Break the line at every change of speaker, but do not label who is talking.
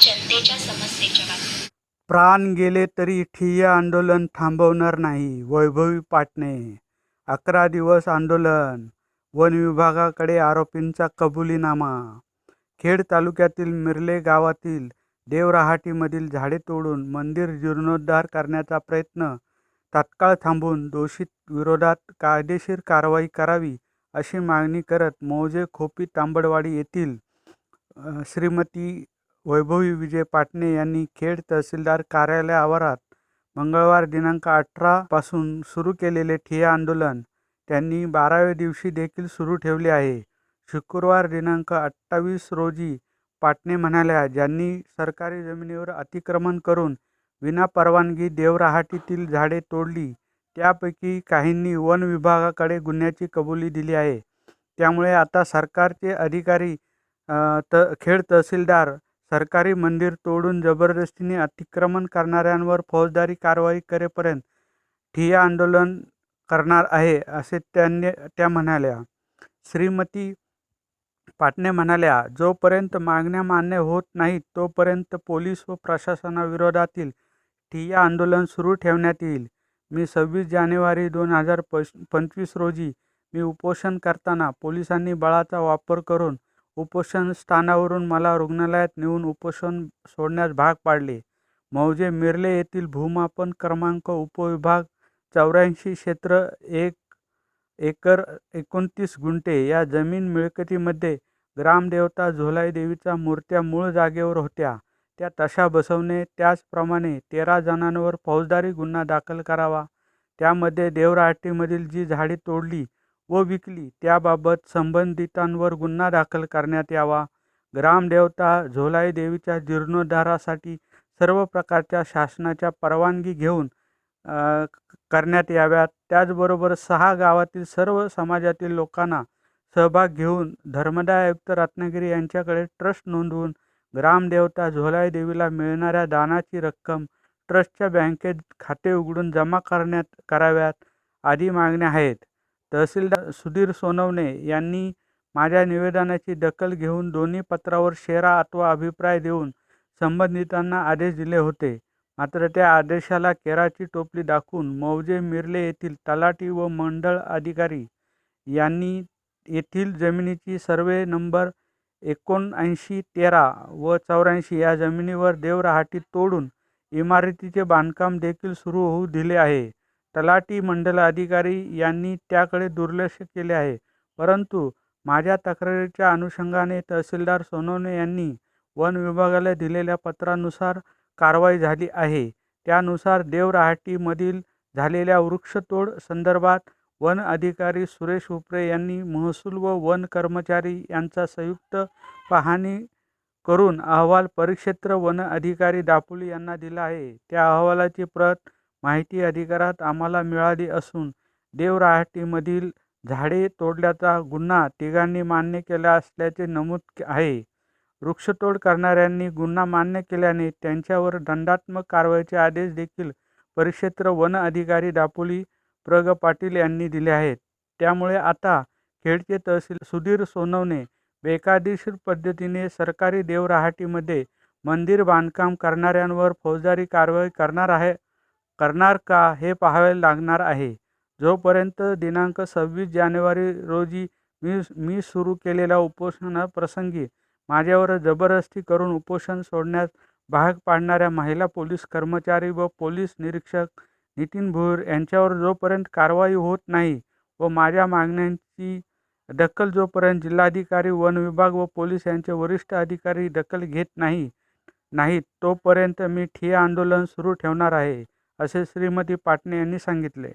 जनतेच्या समस्येच्या बाबतीत.
प्राण गेले तरी ठिय्या आंदोलन थांबवणार नाही वैभवी पाटणे. अकरा दिवस आंदोलन वन विभागाकडे आरोपींचा कबुलीनामा. खेड तालुक्यातील मिरले गावातील देवराहाटीमधील झाडे तोडून मंदिर जीर्णोद्धार करण्याचा प्रयत्न तात्काळ थांबून दोषित विरोधात कायदेशीर कारवाई करावी अशी मागणी करत मौजे खोपी तांबडवाडी येथील श्रीमती वैभवी विजय पाटणे यांनी खेड तहसीलदार कार्यालय आवारात मंगळवार दिनांक अठरा पासून सुरू केलेले ठिय्या आंदोलन त्यांनी बाराव्या दिवशी देखील सुरू ठेवले आहे. शुक्रवार दिनांक अठ्ठावीस रोजी पाटणे म्हणाल्या ज्यांनी सरकारी जमिनीवर अतिक्रमण करून विनापरवानगी देवराहाटीतील झाडे तोडली त्यापैकी काहींनी वन विभागाकडे गुन्ह्याची कबुली दिली आहे. त्यामुळे आता सरकारचे अधिकारी त खेड तहसीलदार सरकारी मंदिर तोडून जबरदस्तीने अतिक्रमण करणाऱ्यांवर फौजदारी कारवाई करेपर्यंत ठिय्या आंदोलन करणार आहे असे त्यांनी त्या म्हणाल्या. श्रीमती पाटणे म्हणाल्या जोपर्यंत मागण्या मान्य होत नाहीत तोपर्यंत पोलीस व प्रशासनाविरोधातील ठिय्या आंदोलन सुरू ठेवण्यात येईल. मी सव्वीस जानेवारी दोन हजार पश पंचवीस रोजी मी उपोषण करताना पोलिसांनी बळाचा वापर करून उपोषण स्थानावरून मला रुग्णालयात नेऊन उपोषण सोडण्यास भाग पाडले. मौजे मिरले येथील भूमापन क्रमांक उपविभाग चौऱ्याऐंशी क्षेत्र एक एकर एकोणतीस गुंठे या जमीन मिळकतीमध्ये ग्रामदेवता झोलाई देवीच्या मूर्त्या मूळ जागेवर होत्या. त्या तशा बसवणे त्याचप्रमाणे तेरा जणांवर फौजदारी गुन्हा दाखल करावा. त्यामध्ये देवराहटीमधील जी झाडे तोडली व विकली. त्याबाबत संबंधितांवर गुन्हा दाखल करण्यात यावा. ग्रामदेवता झोलाई देवीच्या जीर्णोद्धारासाठी सर्व प्रकारच्या शासनाच्या परवानगी घेऊन करण्यात याव्यात. त्याचबरोबर सहा गावातील सर्व समाजातील लोकांना सहभाग घेऊन धर्मदाय आयुक्त रत्नागिरी यांच्याकडे ट्रस्ट नोंदवून ग्रामदेवता झोलाई देवीला मिळणाऱ्या दानाची रक्कम ट्रस्टच्या बँकेत खाते उघडून जमा करण्यात कराव्यात आदी मागण्या आहेत. तहसीलदार सुधीर सोनवणे यांनी माझ्या निवेदनाची दखल घेऊन दोन्ही पत्रावर शेरा अथवा अभिप्राय देऊन संबंधितांना आदेश दिले होते. मात्र त्या आदेशाला केराची टोपली दाखवून मौजे मिरले येथील तलाटी व मंडळ अधिकारी यांनी येथील जमिनीची सर्वे नंबर एकोणऐंशी तेरा व चौऱ्याऐंशी या जमिनीवर देवराहाटी तोडून इमारतीचे बांधकाम देखील सुरू होऊ दिले आहे. तलाठी मंडल अधिकारी यांनी त्याकडे दुर्लक्ष केले आहे. परंतु माझ्या तक्रारीच्या अनुषंगाने तहसीलदार सोनवणे यांनी वन विभागाला दिलेल्या पत्रानुसार कारवाई झाली आहे. त्यानुसार देवराहाटीमधील झालेल्या वृक्षतोड संदर्भात वन अधिकारी सुरेश उपरे यांनी महसूल व वन कर्मचारी यांचा संयुक्त पाहणी करून अहवाल परिक्षेत्र वन अधिकारी दापोली यांना दिला आहे. त्या अहवालाची प्रत माहिती अधिकारात आम्हाला मिळाली असून देवराहटीमधील झाडे तोडल्याचा गुन्हा तिघांनी मान्य केला असल्याचे नमूद आहे. वृक्षतोड करणाऱ्यांनी गुन्हा मान्य केल्याने त्यांच्यावर दंडात्मक कारवाईचे आदेश देखील परिक्षेत्र वन अधिकारी दापोली प्रग पाटील यांनी दिले आहेत. त्यामुळे आता खेडचे तहसील सुधीर सोनवणे बेकायदेशीर पद्धतीने सरकारी देवराहाटीमध्ये मंदिर बांधकाम करणाऱ्यांवर फौजदारी कारवाई करणार आहे करणार का हे पाहावे लागणार आहे. जोपर्यंत दिनांक सव्वीस जानेवारी रोजी मी मी सुरू केलेल्या उपोषणाप्रसंगी माझ्यावर जबरदस्ती करून उपोषण सोडण्यास भाग पाडणाऱ्या महिला पोलीस कर्मचारी व पोलीस निरीक्षक नितीन भोईर यांच्यावर जोपर्यंत कारवाई होत नाही व माझ्या मागण्यांची दखल जोपर्यंत जिल्हाधिकारी वन विभाग व पोलीस यांचे वरिष्ठ अधिकारी दखल घेत नाही नाहीत तोपर्यंत मी ठिय्या आंदोलन सुरू ठेवणार आहे. असे श्रीमती पाटणे यांनी सांगितले.